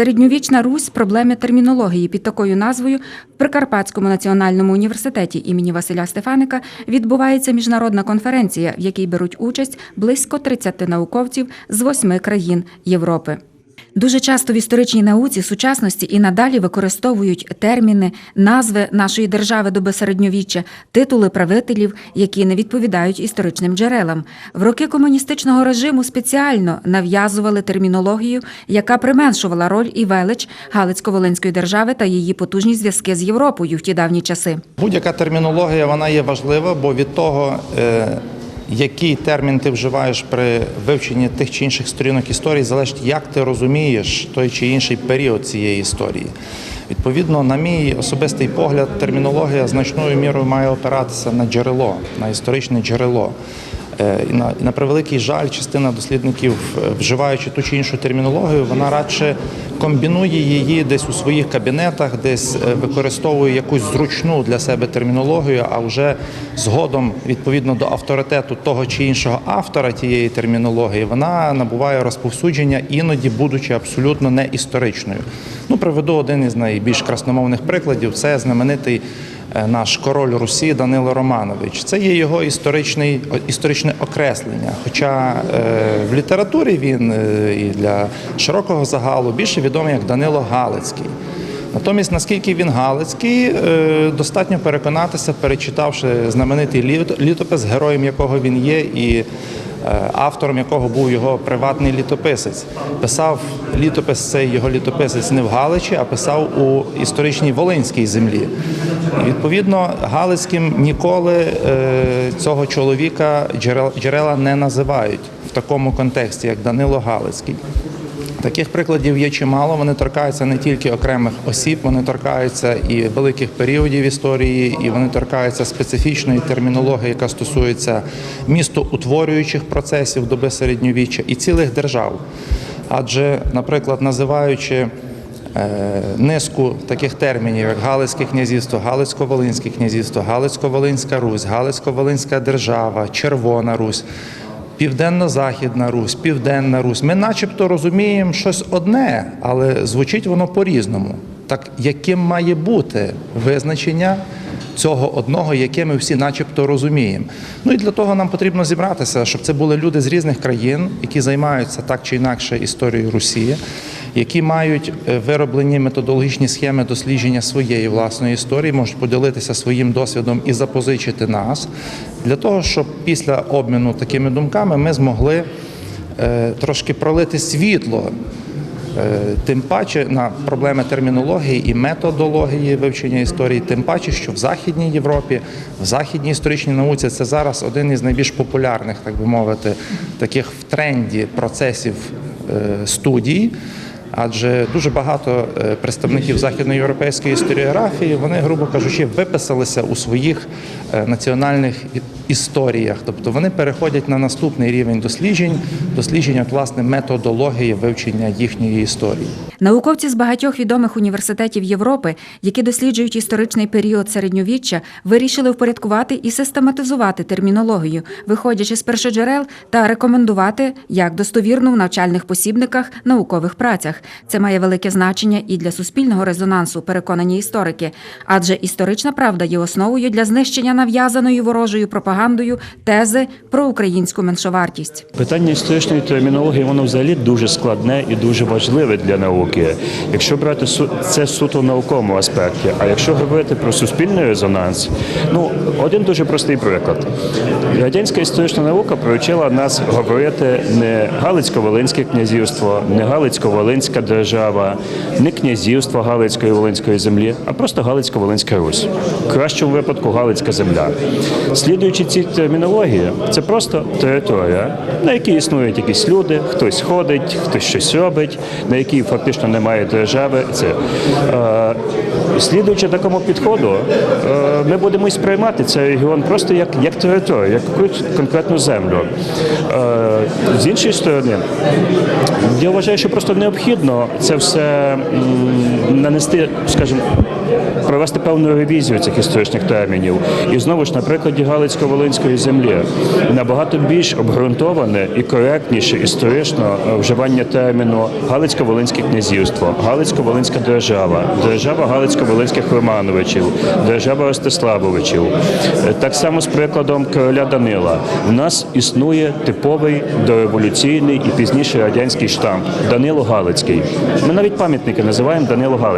Середньовічна Русь проблеми термінології під такою назвою в Прикарпатському національному університеті імені Василя Стефаника відбувається міжнародна конференція, в якій беруть участь близько 30 науковців з восьми країн Європи. Дуже часто в історичній науці сучасності і надалі використовують терміни, назви нашої держави доби середньовіччя, титули правителів, які не відповідають історичним джерелам. В роки комуністичного режиму спеціально нав'язували термінологію, яка применшувала роль і велич Галицько-Волинської держави та її потужні зв'язки з Європою в ті давні часи. Будь-яка термінологія вона є важлива, бо від того, е, який термін ти вживаєш при вивченні тих чи інших сторінок історії, залежить, як ти розумієш той чи інший період цієї історії. Відповідно, на мій особистий погляд, термінологія значною мірою має опиратися на джерело, на історичне джерело. Е, І на, на превеликий жаль, частина дослідників, е, вживаючи ту чи іншу термінологію, вона радше комбінує її десь у своїх кабінетах, десь е, використовує якусь зручну для себе термінологію, а вже згодом, відповідно до авторитету того чи іншого автора тієї термінології, вона набуває розповсюдження, іноді будучи абсолютно не історичною. Ну, приведу один із найбільш красномовних прикладів: це знаменитий наш король Русі Данило Романович. Це є його історичний, історичне окреслення. Хоча е, в літературі він е, і для широкого загалу більше відомий як Данило Галицький. Натомість, наскільки він Галицький, е, достатньо переконатися, перечитавши знаменитий літ- літопис, героєм якого він є, і е, автором якого був його приватний літописець. Писав літопис цей його літописець не в Галичі, а писав у історичній Волинській землі. І відповідно, Галицьким ніколи е, цього чоловіка джерела не називають в такому контексті, як Данило Галицький. Таких прикладів є чимало. Вони торкаються не тільки окремих осіб, вони торкаються і великих періодів історії, і вони торкаються специфічної термінології, яка стосується містоутворюючих процесів доби середньовіччя і цілих держав. Адже, наприклад, називаючи е, низку таких термінів, як Галицьке князівство, Галицько-Волинське князівство, Галицько-Волинська Русь, Галицько-Волинська держава, Червона Русь. Південно-Західна Русь, Південна Русь. Ми начебто розуміємо щось одне, але звучить воно по-різному. Так яким має бути визначення цього одного, яке ми всі начебто розуміємо? Ну і для того нам потрібно зібратися, щоб це були люди з різних країн, які займаються так чи інакше історією Росії, які мають е, вироблені методологічні схеми дослідження своєї власної історії, можуть поділитися своїм досвідом і запозичити нас для того, щоб після обміну такими думками ми змогли е, трошки пролити світло. Е, Тим паче на проблеми термінології і методології вивчення історії, тим паче, що в Західній Європі, в західній історичній науці це зараз один із найбільш популярних, так би мовити, таких в тренді процесів студії. студій. Адже дуже багато е, представників західноєвропейської історіографії, вони, грубо кажучи, виписалися у своїх е, національних історіях. Тобто вони переходять на наступний рівень досліджень, дослідження власне методології вивчення їхньої історії. Науковці з багатьох відомих університетів Європи, які досліджують історичний період середньовіччя, вирішили впорядкувати і систематизувати термінологію, виходячи з першоджерел та рекомендувати як достовірну в навчальних посібниках, наукових працях. Це має велике значення і для суспільного резонансу, переконані історики, адже історична правда є основою для знищення нав'язаної ворожою пропагандою тези про українську меншовартість. Питання історичної термінології воно взагалі дуже складне і дуже важливе для науки. Якщо брати це суто в науковому аспекті, а якщо говорити про суспільний резонанс, ну один дуже простий приклад. Радянська історична наука привчила нас говорити не Галицько-Волинське князівство, не Галицько-Волинська держава, не князівство Галицької Волинської землі, а просто Галицько-Волинська Русь. В кращому випадку Галицька земля. Слідуючи цій термінології, це просто територія, на якій існують якісь люди, хтось ходить, хтось щось робить, на якій фактично немає держави. Це е, слідуючи такому підходу, е, ми будемо сприймати цей регіон просто як, як територію, як якусь конкретну землю. Е, з іншої сторони, я вважаю, що просто необхідно це все нанести, скажімо, провести певну ревізію цих історичних термінів. І знову ж на прикладі Галицько-Волинської землі набагато більш обґрунтоване і коректніше історично вживання терміну Галицько-Волинське князівство, Галицько-Волинська держава, держава Галицько-Волинських Романовичів, держава Ростиславовичів. Так само з прикладом короля Данила. У нас існує типовий дореволюційний і пізніше радянський штамп Данило Галицький. Ми навіть пам'ятники називаємо Данило Галицький.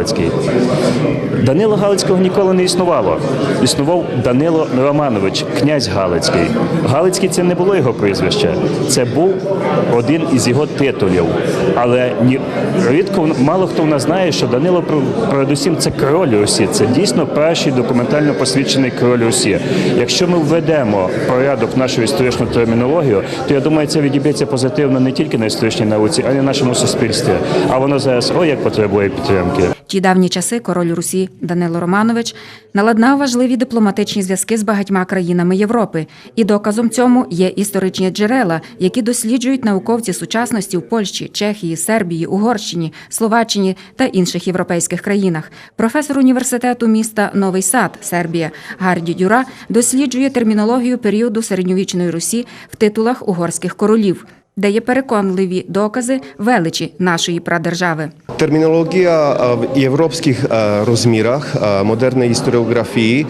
Данила Галицького ніколи не існувало. Існував Данило Романович, князь Галицький. Галицький це не було його прізвище, це був один із його титулів. Але ні, рідко мало хто в нас знає, що Данило передусім це король Русі. Це дійсно перший документально посвідчений король Русі. Якщо ми введемо порядок в нашу історичну термінологію, то я думаю, це відіб'ється позитивно не тільки на історичній науці, а й на нашому суспільстві. А воно зараз ой як потребує підтримки. Ті давні часи король Русі Данило Романович наладнав важливі дипломатичні зв'язки з багатьма країнами Європи, і доказом цьому є історичні джерела, які досліджують науковці сучасності в Польщі, Чехії, Сербії, Угорщині, Словаччині та інших європейських країнах. Професор університету міста Новий Сад, Сербія, Гарді Дюра досліджує термінологію періоду середньовічної Русі в титулах угорських королів, де є переконливі докази величі нашої прадержави. Термінологія е, в європейських е, розмірах е, модерної історіографії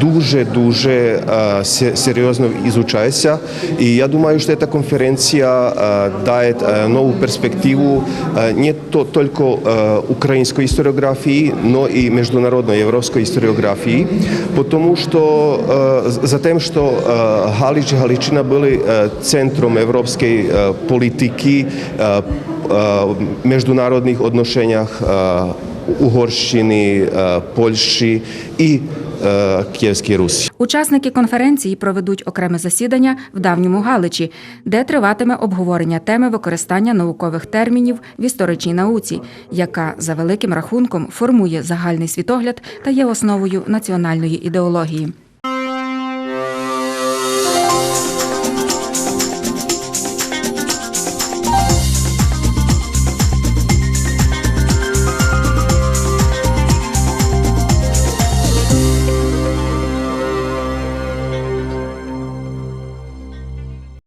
дуже дуже серйозно ізучається. І я думаю, що ця конференція дає нову перспективу не тільки української історіографії, но і міжнародної європейської історіографії, тому що за тим, що Галич Галичина були центром європейської політики, е, в міжнародних відношеннях е, Угорщини, е, Польщі і Київської Русі. Учасники конференції проведуть окреме засідання в давньому Галичі, де триватиме обговорення теми використання наукових термінів в історичній науці, яка за великим рахунком формує загальний світогляд та є основою національної ідеології.